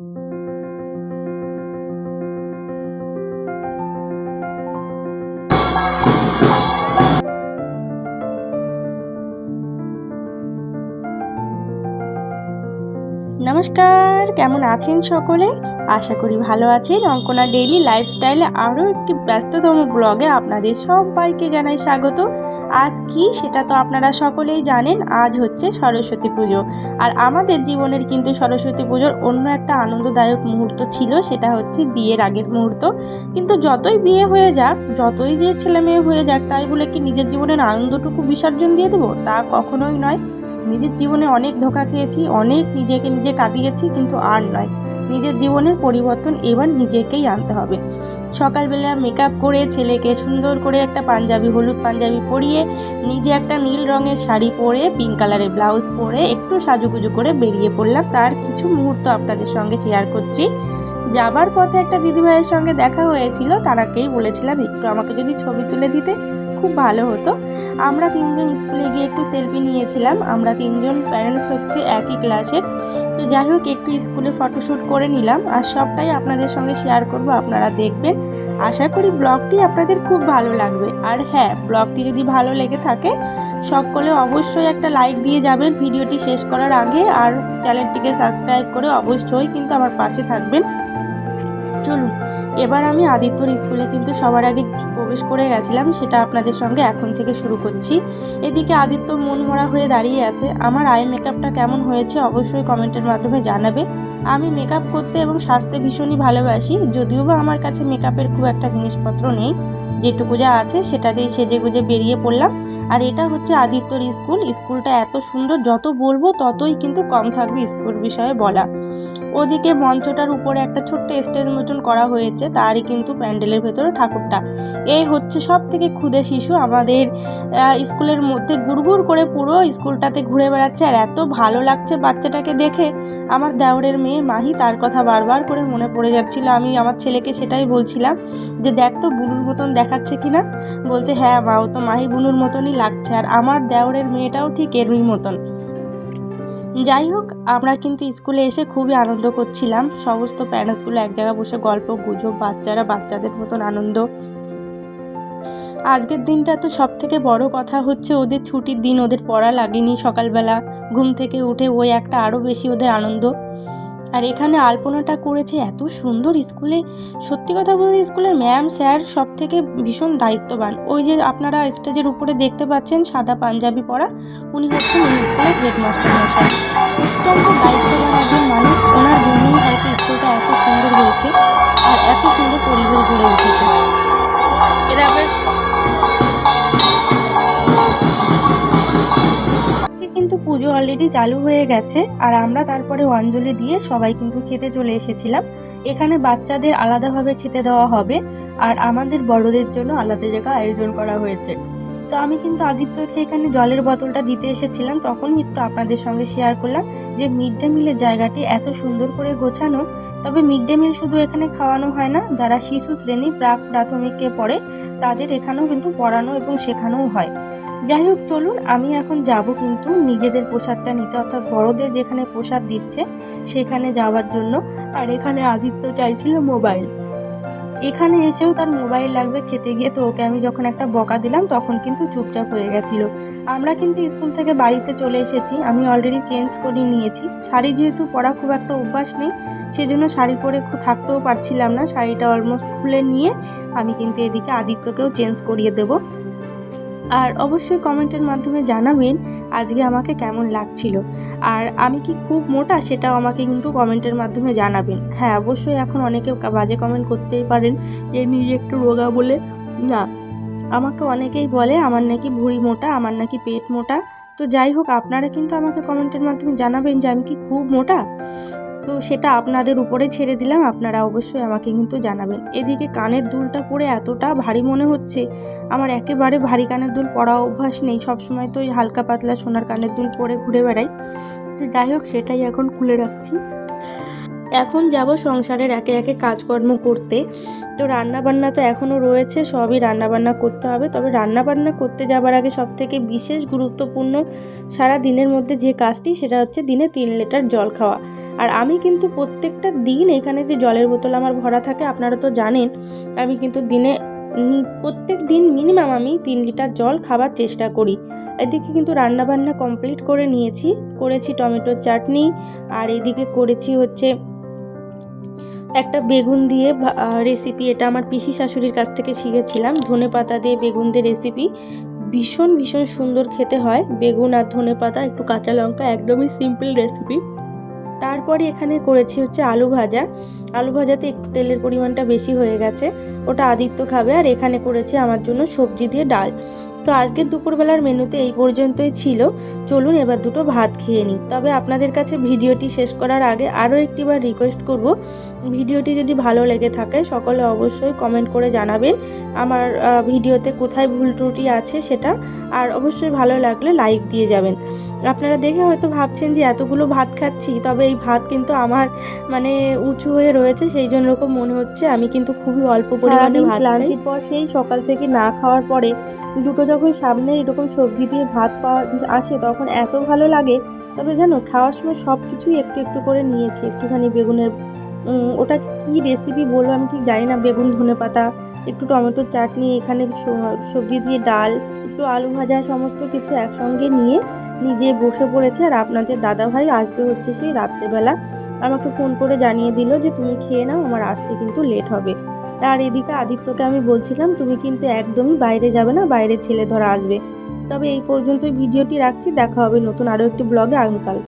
thank you নমস্কার, কেমন আছেন সকলে? আশা করি ভালো আছেন। অঙ্কনা ডেইলি লাইফস্টাইলে আরও একটি ব্যস্ততম ব্লগে আপনাদের সবাইকে জানাই স্বাগত। আজ কি সেটা তো আপনারা সকলেই জানেন, আজ হচ্ছে সরস্বতী পুজো। আর আমাদের জীবনের কিন্তু সরস্বতী পুজোর অন্য একটা আনন্দদায়ক মুহূর্ত ছিল, সেটা হচ্ছে বিয়ের আগের মুহূর্ত। কিন্তু যতই বিয়ে হয়ে যাক, যতই যে ছেলে মেয়ে হয়ে যাক, তাই বলে কি নিজের জীবনের আনন্দটুকু বিসর্জন দিয়ে দেবো? তা কখনোই নয়। নিজের জীবনে অনেক ধোকা খেয়েছি, অনেক নিজেকে নিজে কাঁদিয়েছি, কিন্তু আর নয়। নিজের জীবনের পরিবর্তন এবার নিজেকেই আনতে হবে। সকালবেলা মেকআপ করে ছেলেকে সুন্দর করে একটা পাঞ্জাবি, হলুদ পাঞ্জাবি পরিয়ে, নিজে একটা নীল রঙের শাড়ি পরে পিঙ্ক কালারের ব্লাউজ পরে একটু সাজুগুজু করে বেরিয়ে পড়লাম। তার কিছু মুহূর্ত আপনাদের সঙ্গে শেয়ার করছি। যাবার পথে একটা দিদিভাইয়ের সঙ্গে দেখা হয়েছিল, তারাকেই বলেছিলাম, একটু আমাকে যদি ছবি তুলে দিতে। খুব ভালো হতো। আমরা তিনজন স্কুলে গিয়ে একটু সেলফি নিয়েছিলাম। আমরা তিনজন প্যারেন্টস হচ্ছে একই ক্লাসের তো যাই হোক, একটু স্কুলে ফটোশ্যুট করে নিলাম। আর সবটাই আপনাদের সঙ্গে শেয়ার করব, আপনারা দেখবেন। আশা করি ব্লগটি আপনাদের খুব ভালো লাগবে। আর হ্যাঁ ব্লগটি যদি ভালো লেগে থাকে, সকলে অবশ্যই একটা লাইক দিয়ে যাবেন ভিডিওটি শেষ করার আগে। আর চ্যানেলটিকে সাবস্ক্রাইব করে অবশ্যই কিন্তু আমার পাশে থাকবেন। চলুন, এবার আমি আদিত্যর স্কুলে কিন্তু সবার আগে প্রবেশ করে গেছিলাম সেটা আপনাদের সঙ্গে এখন থেকে শুরু করছি। এদিকে আদিত্য মন মরা হয়ে দাঁড়িয়ে আছে। আমার আই মেকআপটা কেমন হয়েছে অবশ্যই কমেন্টের মাধ্যমে জানাবে। আমি মেকআপ করতে এবং সাজতে ভীষণই ভালোবাসি, যদিও বা আমার কাছে মেকআপের খুব একটা জিনিসপত্র নেই। যেটুকু যা আছে সেটা দিয়ে সেজে গুজে বেরিয়ে পড়লাম। আর এটা হচ্ছে আদিত্যর স্কুল। স্কুলটা এত সুন্দর, যত বলব ততই কিন্তু কম থাকবে স্কুল বিষয়ে বলা। ওদিকে মঞ্চটার উপরে একটা ছোট্ট স্টেজ মতন করা হয়েছে, তারই কিন্তু প্যান্ডেলের ভেতরে ঠাকুরটা। এই হচ্ছে সব থেকে ক্ষুদে শিশু আমাদের স্কুলের মধ্যে গুড়গুড় করে পুরো স্কুলটাতে ঘুরে বেড়াচ্ছে, আর এত ভালো লাগছে বাচ্চাটাকে দেখে। আমার দেওরের মেয়ে মাহি তার কথা বারবার করে মনে পড়ে যাচ্ছিল, আমি আমার ছেলেকে সেটাই বলছিলাম যে, দেখ তো বুনুর মতন দেখাচ্ছে কি না? বলছে হ্যাঁ মা, ও তো মাহি বুনুর মতনই লাগছে, আর আমার দেওরের মেয়েটাও ঠিক এরই মতন। যাই হোক, আমরা কিন্তু স্কুলে এসে খুবই আনন্দ করছিলাম। সমস্ত প্যারেন্টসগুলো এক জায়গায় বসে গল্প, গুজব, বাচ্চারা বাচ্চাদের মতন আনন্দ। আজকের দিনটা তো সব থেকে বড় কথা হচ্ছে ওদের ছুটির দিন, ওদের পড়া লাগেনি সকালবেলা। ঘুম থেকে উঠে ওই একটা আরও বেশি ওদের আনন্দ। আর এখানে আলপনাটা করেছে এত সুন্দর স্কুলে। সত্যি কথা বলতে স্কুলের ম্যাম, স্যার সব থেকে ভীষণ দায়িত্ববান। ওই যে আপনারা স্টেজের উপরে দেখতে পাচ্ছেন সাদা পাঞ্জাবি পরা, উনি হচ্ছেন এই স্কুলের হেডমাস্টার মশাই। অত্যন্ত দায়িত্ববান একজন মানুষ, ওনার জন্যই হয়তো স্কুলটা এত সুন্দর হয়েছে আর এত সুন্দর পরিবেশ গড়ে উঠেছে। এরা পুজো অলরেডি চালু হয়ে গেছে আর আমরা তারপরে অঞ্জলি দিয়ে সবাই কিন্তু খেতে চলে এসেছিলাম। এখানে বাচ্চাদের আলাদাভাবে খেতে দেওয়া হবে আর আমাদের বড়দের জন্য আলাদা জায়গা আয়োজন করা হয়েছে। তো আমি কিন্তু আদিত্যকে এখানে জলের বোতলটা দিতে এসেছিলাম, তখনই একটু আপনাদের সঙ্গে শেয়ার করলাম যে মিড ডে মিলের জায়গাটি এত সুন্দর করে গোছানো, তবে মিড ডে মিল শুধু এখানে খাওয়ানো হয় না, যারা শিশু শ্রেণি প্রাক প্রাথমিকে পড়ে তাদের এখানেও কিন্তু পড়ানো এবং শেখানোও হয়। যাই হোক, চলুন, আমি এখন যাব কিন্তু নিজেদের প্রসাদটা নিতে, অর্থাৎ বড়দের যেখানে প্রসাদ দিচ্ছে, সেখানে যাওয়ার জন্য। আর এখানে আদিত্য চাইছিল মোবাইল। এখানে এসেও তার মোবাইল লাগবে খেতে গিয়ে, তো ওকে আমি যখন একটা বকা দিলাম, তখন কিন্তু চুপচাপ হয়ে গেছিল। আমরা কিন্তু স্কুল থেকে বাড়িতে চলে এসেছি, আমি অলরেডি চেঞ্জ করে নিয়েছি। শাড়ি যেহেতু পরা খুব একটা অভ্যাস নেই, সেজন্য শাড়ি পরে থাকতেও পারছিলাম না। শাড়িটা অলমোস্ট খুলে নিয়ে আমি কিন্তু এদিকে আদিত্যকেও চেঞ্জ করিয়ে দেবো। আর অবশ্যই কমেন্টের মাধ্যমে জানাবেন আজকে আমাকে কেমন লাগছিল। আর আমি কি খুব মোটা সেটাও আমাকে কিন্তু কমেন্টের মাধ্যমে জানাবেন। হ্যাঁ অবশ্যই এখন অনেকে বাজে কমেন্ট করতেই পারেন যে, নিজে একটু রোগা বলে। না, আমাকে অনেকেই বলে, আমার নাকি ভুঁড়ি মোটা, আমার নাকি পেট মোটা। তো যাই হোক, আপনারা কিন্তু আমাকে কমেন্টের মাধ্যমে জানাবেন যে, আমি কি খুব মোটা? তো সেটা আপনাদের উপরে ছেড়ে দিলাম। আপনারা অবশ্যই আমাকে কিন্তু জানাবেন। এদিকে কানের দুলটা পরে এতটা ভারী মনে হচ্ছে, আমার একেবারে ভারী কানের দুল পরা অভ্যাস নেই। সবসময় তো ওই হালকা পাতলা সোনার কানের দুল পরে ঘুরে বেড়াই। তো যাই হোক, সেটাই এখন খুলে রাখছি। এখন যাব সংসারের একে একে কাজকর্ম করতে। তো রান্নাবান্না তো এখনও রয়েছে, সবই রান্নাবান্না করতে হবে। তবে রান্নাবান্না করতে যাবার আগে সব থেকে বিশেষ গুরুত্বপূর্ণ সারা দিনের মধ্যে যে কাজটি, সেটা হচ্ছে দিনে তিন লিটার জল খাওয়া। আর আমি কিন্তু প্রত্যেকটা দিন এখানে যে জলের বোতল আমার ভরা থাকে, আপনারা তো জানেন, আমি কিন্তু দিনে প্রত্যেক দিন মিনিমাম আমি তিন লিটার জল খাবার চেষ্টা করি। এদিকে কিন্তু রান্নাবান্না কমপ্লিট করে নিয়েছি, করেছি টমেটোর চাটনি, আর এদিকে করেছি হচ্ছে একটা বেগুন দিয়ে রেসিপি এটা আমার পিসি শাশুড়ির কাছ থেকে শিখেছিলাম, ধনে পাতা দিয়ে বেগুন দিয়ে রেসিপি ভীষণ ভীষণ সুন্দর খেতে হয়, বেগুন আর ধনে পাতা, একটু কাঁচা লঙ্কা, একদমই সিম্পল রেসিপি তারপরে এখানে করেছি হচ্ছে আলু ভাজা। আলু ভাজাতে একটু তেলের পরিমাণটা বেশি হয়ে গেছে, ওটা আদিত্য খাবে। আর এখানে করেছি আমার জন্য সবজি দিয়ে ডাল। তো আজকের দুপুরবেলার মেনুতে এই পর্যন্তই ছিল। চলুন এবার দুটো ভাত খেয়ে নিই। তবে আপনাদের কাছে ভিডিওটি শেষ করার আগে আরও একটিবার রিকোয়েস্ট করব। ভিডিওটি যদি ভালো লেগে থাকে সকলে অবশ্যই কমেন্ট করে জানাবেন আমার ভিডিওতে কোথায় ভুল ত্রুটি আছে সেটা। আর অবশ্যই ভালো লাগলে লাইক দিয়ে যাবেন। আপনারা দেখে হয়তো ভাবছেন যে এতগুলো ভাত খাচ্ছি তবে এই ভাত কিন্তু আমার মানে উঁচু হয়ে রয়েছে সেই জন্য রকম মনে হচ্ছে। আমি কিন্তু খুবই অল্প পরিমাণে ভাত পর সেই সকাল থেকে না খাওয়ার পরে দুটো যখন সামনে এরকম সবজি দিয়ে ভাত পাওয়া আসে তখন এত ভালো লাগে। তবে জানো, খাওয়ার সময় সব কিছুই একটু একটু করে নিয়েছি। একটুখানি বেগুনের ওটা কি রেসিপি বলব আমি ঠিক জানি না। বেগুন, ধনে পাতা, একটু টমেটোর চাটনি, এখানে সবজি দিয়ে ডাল, একটু আলু ভাজা, সমস্ত কিছু একসঙ্গে নিয়ে নিজে বসে পড়েছে। আর আপনাদের দাদাভাই আসবে হচ্ছে সেই রাত্রেবেলা। আমাকে ফোন করে জানিয়ে দিল যে, তুমি খেয়ে নাও, আমার আসতে কিন্তু লেট হবে। আর এদিকে আদিত্যকে আমি বলছিলাম, তুমি কিন্তু একদমই বাইরে যাবে না বাইরে ছেলে ধরা আসবে। তবে এই পর্যন্তই ভিডিওটি রাখছি, দেখা হবে নতুন আরও একটি ব্লগে আগামীকাল।